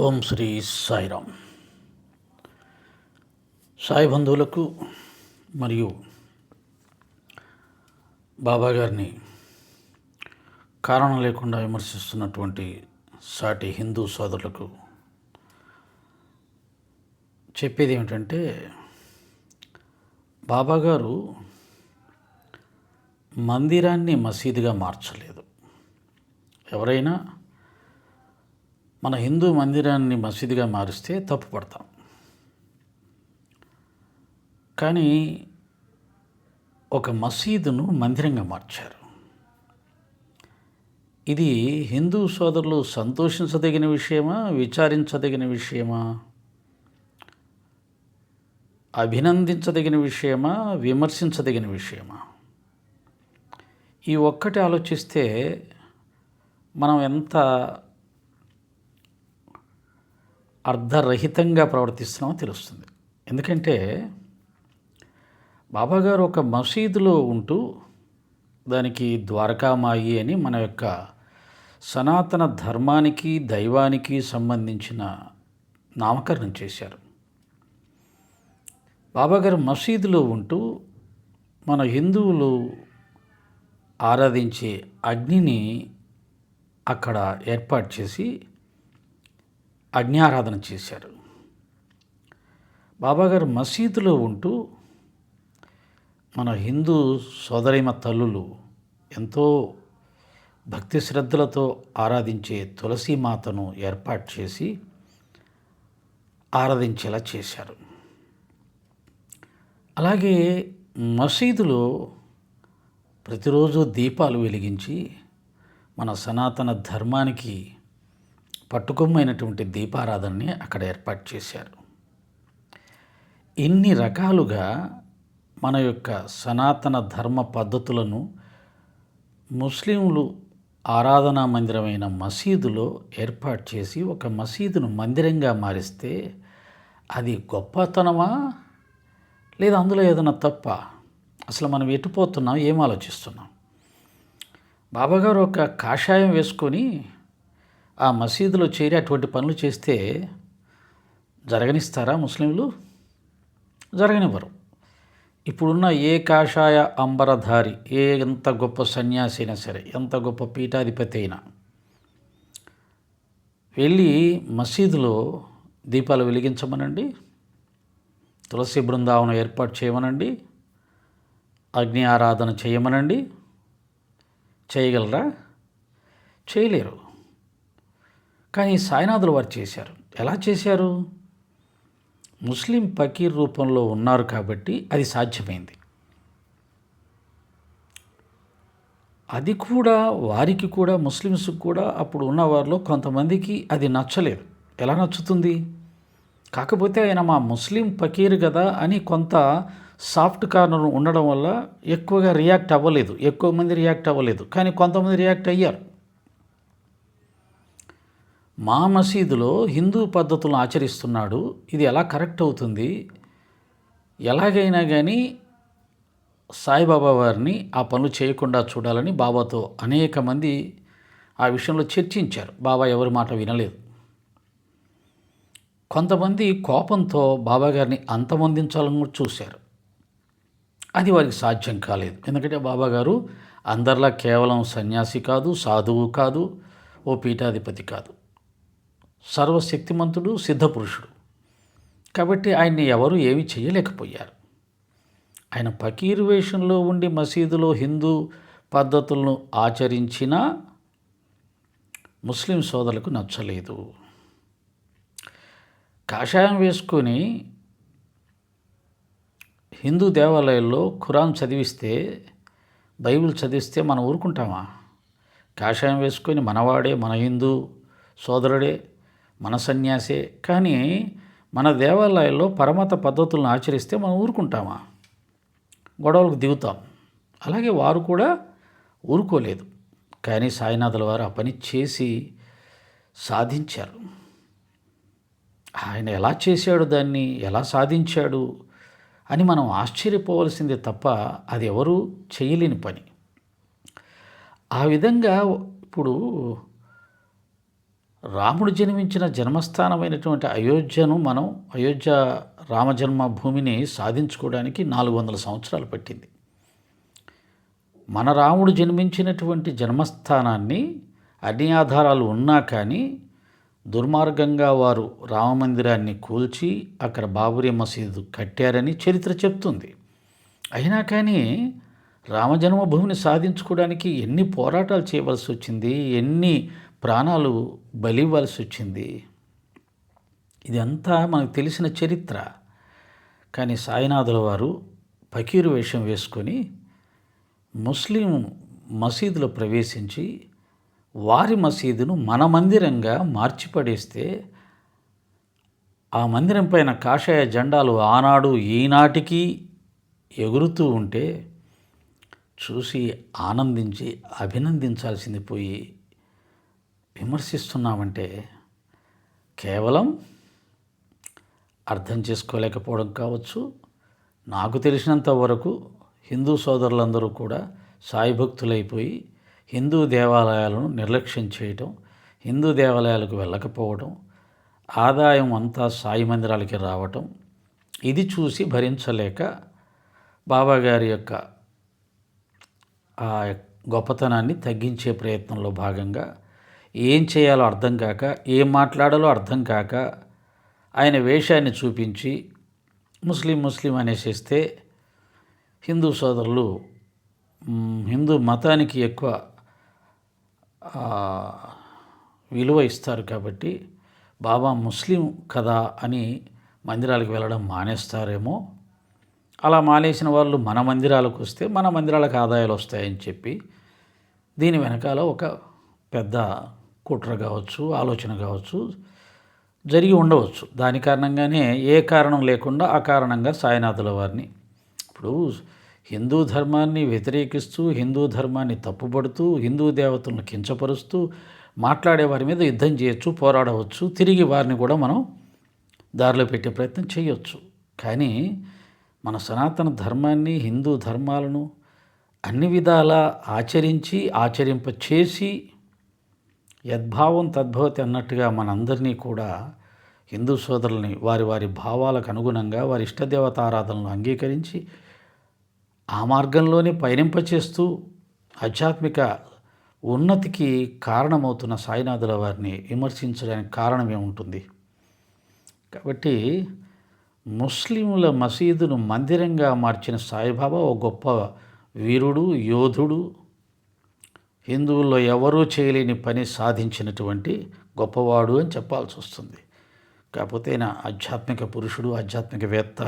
ఓం శ్రీ సాయిరామ్. సాయి బంధువులకు మరియు బాబా గారిని కారణం లేకుండా విమర్శిస్తున్నటువంటి సాటి హిందూ సోదరులకు చెప్పేది ఏమిటంటే బాబాగారు మందిరాన్ని మసీదుగా మార్చలేదు. ఎవరైనా మన హిందూ మందిరాన్ని మసీదుగా మారిస్తే తప్పు పడతాం. కానీ ఒక మసీదును మందిరంగా మార్చారు. ఇది హిందూ సోదరులు సంతోషించదగిన విషయమా విచారించదగిన విషయమా అభినందించదగిన విషయమా విమర్శించదగిన విషయమా? ఈ ఒక్కటి ఆలోచిస్తే మనం ఎంత అర్ధరహితంగా ప్రవర్తిస్తున్నామో తెలుస్తుంది. ఎందుకంటే బాబాగారు ఒక మసీదులో ఉంటూ దానికి ద్వారకామాయి అని మన యొక్క సనాతన ధర్మానికి దైవానికి సంబంధించిన నామకరణం చేశారు. బాబాగారు మసీదులో ఉంటూ మన హిందువులు ఆరాధించే అగ్నిని అక్కడ ఏర్పాటు చేసి అగ్నిఆరాధన చేశారు. బాబాగారు మసీదులో ఉంటూ మన హిందూ సోదరిమ తల్లులు ఎంతో భక్తి శ్రద్ధలతో ఆరాధించే తులసీమాతను ఏర్పాటు చేసి ఆరాధించేలా చేశారు. అలాగే మసీదులో ప్రతిరోజు దీపాలు వెలిగించి మన సనాతన ధర్మానికి పట్టుకొమ్మైనటువంటి దీపారాధనని అక్కడ ఏర్పాటు చేశారు. ఇన్ని రకాలుగా మన యొక్క సనాతన ధర్మ పద్ధతులను ముస్లింలు ఆరాధనా మందిరమైన మసీదులో ఏర్పాటు చేసి ఒక మసీదును మందిరంగా మారిస్తే అది గొప్పతనమా? లేదా అందులో ఏదైనా తప్ప? అసలు మనం ఎటుపోతున్నాం ఏం ఆలోచిస్తున్నాం? బాబాగారు ఒక కాషాయం వేసుకొని ఆ మసీదులో చేరి అటువంటి పనులు చేస్తే జరగనిస్తారా ముస్లింలు? జరగనివ్వరు. ఇప్పుడున్న ఏ కాషాయ అంబరధారి ఏ ఎంత గొప్ప సన్యాసి అయినా సరే ఎంత గొప్ప పీఠాధిపతి అయినా వెళ్ళి మసీదులో దీపాలు వెలిగించమనండి. తులసి బృందావనం ఏర్పాటు చేయమనండి. అగ్ని ఆరాధన చేయమనండి. చేయగలరా? చేయలేరు. కానీ సాయినాథులు వారు చేశారు. ఎలా చేశారు? ముస్లిం పకీర్ రూపంలో ఉన్నారు కాబట్టి అది సాధ్యమైంది. అది కూడా వారికి కూడా ముస్లిమ్స్ కూడా అప్పుడు ఉన్న వారిలో కొంతమందికి అది నచ్చలేదు. ఎలా నచ్చుతుంది? కాకపోతే ఆయన మా ముస్లిం పకీర్ కదా అని కొంత సాఫ్ట్ కార్నర్ ఉండడం వల్ల ఎక్కువగా రియాక్ట్ అవ్వలేదు. ఎక్కువ మంది రియాక్ట్ అవ్వలేదు. కానీ కొంతమంది రియాక్ట్ అయ్యారు. మా మసీదులో హిందూ పద్ధతులను ఆచరిస్తున్నాడు. ఇది ఎలా కరెక్ట్ అవుతుంది? ఎలాగైనా కానీ సాయిబాబా వారిని ఆ పనులు చేయకుండా చూడాలని బాబాతో అనేక మంది ఆ విషయంలో చర్చించారు. బాబా ఎవరి మాట వినలేదు. కొంతమంది కోపంతో బాబా గారిని అంతమొందించాలని కూడా చూశారు. అది వారికి సాధ్యం కాలేదు. ఎందుకంటే బాబా గారు అందరిలా కేవలం సన్యాసి కాదు సాధువు కాదు ఓ పీఠాధిపతి కాదు. సర్వశక్తిమంతుడు సిద్ధపురుషుడు. కాబట్టి ఆయన్ని ఎవరు ఏమి చేయలేకపోయారు. ఆయన పకీర్ వేషంలో ఉండి మసీదులో హిందూ పద్ధతులను ఆచరించినా ముస్లిం సోదరులకు నచ్చలేదు. కాషాయం వేసుకొని హిందూ దేవాలయాల్లో ఖురాన్ చదివిస్తే బైబిల్ చదివిస్తే మనం ఊరుకుంటామా? కాషాయం వేసుకొని మనవాడే మన హిందూ సోదరుడే మన సన్యాసే. కానీ మన దేవాలయాల్లో పరమత పద్ధతులను ఆచరిస్తే మనం ఊరుకుంటామా? గొడవలకు దిగుతాం. అలాగే వారు కూడా ఊరుకోలేదు. కానీ సాయినాథుల వారు ఆ పని చేసి సాధించారు. ఆయన ఎలా చేశాడు దాన్ని? ఎలా సాధించాడు? అని మనం ఆశ్చర్యపోవలసిందే తప్ప అది ఎవరు చేయలేని పని. ఆ విధంగా ఇప్పుడు రాముడు జన్మించిన జన్మస్థానమైనటువంటి అయోధ్యను మనం అయోధ్య రామజన్మ భూమిని సాధించుకోవడానికి నాలుగు వందల సంవత్సరాలు పట్టింది. మన రాముడు జన్మించినటువంటి జన్మస్థానాన్ని అన్ని ఆధారాలు ఉన్నా కానీ దుర్మార్గంగా వారు రామమందిరాన్ని కూల్చి అక్కడ బాబురి మసీదు కట్టారని చరిత్ర చెప్తుంది. అయినా కానీ రామజన్మభూమిని సాధించుకోవడానికి ఎన్ని పోరాటాలు చేయవలసి వచ్చింది? ఎన్ని ప్రాణాలు బలివ్వాల్సి వచ్చింది ఇదంతా మనకు తెలిసిన చరిత్ర. కానీ సాయినాథుల వారు పకీరు వేషం వేసుకొని ముస్లిం మసీదులో ప్రవేశించి వారి మసీదును మన మందిరంగా మార్చిపడేస్తే ఆ మందిరం పైన కాషాయ జెండాలు ఆనాడు ఈనాటికి ఎగురుతూ ఉంటే చూసి ఆనందించి అభినందించాల్సింది పోయి విమర్శిస్తున్నామంటే కేవలం అర్థం చేసుకోలేకపోవడం కావచ్చు. నాకు తెలిసినంత వరకు హిందూ సోదరులందరూ కూడా సాయి భక్తులైపోయి హిందూ దేవాలయాలను నిర్లక్ష్యం చేయటం హిందూ దేవాలయాలకు వెళ్ళకపోవడం ఆదాయం అంతా సాయి మందిరాలకి రావటం ఇది చూసి భరించలేక బాబాగారి యొక్క ఆ గొప్పతనాన్ని తగ్గించే ప్రయత్నంలో భాగంగా ఏం చేయాలో అర్థం కాక ఏం మాట్లాడాలో అర్థం కాక ఆయన వేషాన్ని చూపించి ముస్లిం ముస్లిం అనేసిస్తే హిందూ సోదరులు హిందూ మతానికి ఎక్కువ విలువ ఇస్తారు కాబట్టి బాబా ముస్లిం కదా అని మందిరాలకు వెళ్ళడం మానేస్తారేమో. అలా మానేసిన వాళ్ళు మన మందిరాలకు వస్తే మన మందిరాలకు ఆదాయాలు వస్తాయని చెప్పి దీని వెనకాల ఒక పెద్ద కుట్ర కావచ్చు ఆలోచన కావచ్చు జరిగి ఉండవచ్చు. దాని కారణంగానే ఏ కారణం లేకుండా అకారణంగా సాయినాథుల వారిని ఇప్పుడు హిందూ ధర్మాన్ని వ్యతిరేకిస్తూ హిందూ ధర్మాన్ని తప్పుపడుతూ హిందూ దేవతలను కించపరుస్తూ మాట్లాడే వారి మీద యుద్ధం చేయొచ్చు పోరాడవచ్చు తిరిగి వారిని కూడా మనం దారిలో పెట్టే ప్రయత్నం చేయొచ్చు. కానీ మన సనాతన ధర్మాన్ని హిందూ ధర్మాలను అన్ని విధాలా ఆచరించి ఆచరింప చేసి యద్భావం తద్భవతి అన్నట్టుగా మనందరినీ కూడా హిందూ సోదరుల్ని వారి వారి భావాలకు అనుగుణంగా వారి ఇష్టదేవత ఆరాధనలు అంగీకరించి ఆ మార్గంలోనే పయనింపచేస్తూ ఆధ్యాత్మిక ఉన్నతికి కారణమవుతున్న సాయినాథుల వారిని విమర్శించడానికి కారణమే ఉంటుంది. కాబట్టి ముస్లింల మసీదును మందిరంగా మార్చిన సాయిబాబా ఓ గొప్ప వీరుడు యోధుడు హిందువుల్లో ఎవరూ చేయలేని పని సాధించినటువంటి గొప్పవాడు అని చెప్పాల్సి వస్తుంది. కాకపోతే ఆయన ఆధ్యాత్మిక పురుషుడు ఆధ్యాత్మికవేత్త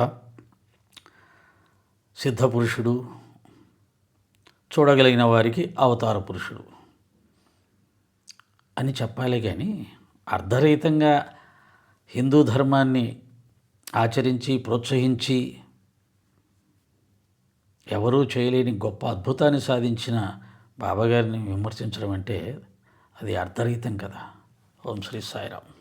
సిద్ధ పురుషుడు చూడగలిగిన వారికి అవతార పురుషుడు అని చెప్పాలి కానీ అర్ధరహితంగా హిందూ ధర్మాన్ని ఆచరించి ప్రోత్సహించి ఎవరూ చేయలేని గొప్ప అద్భుతాన్ని సాధించిన బాబాగారిని విమర్శించడం అంటే అది అర్ధరహితం కదా. ఓం శ్రీ సాయిరామ్.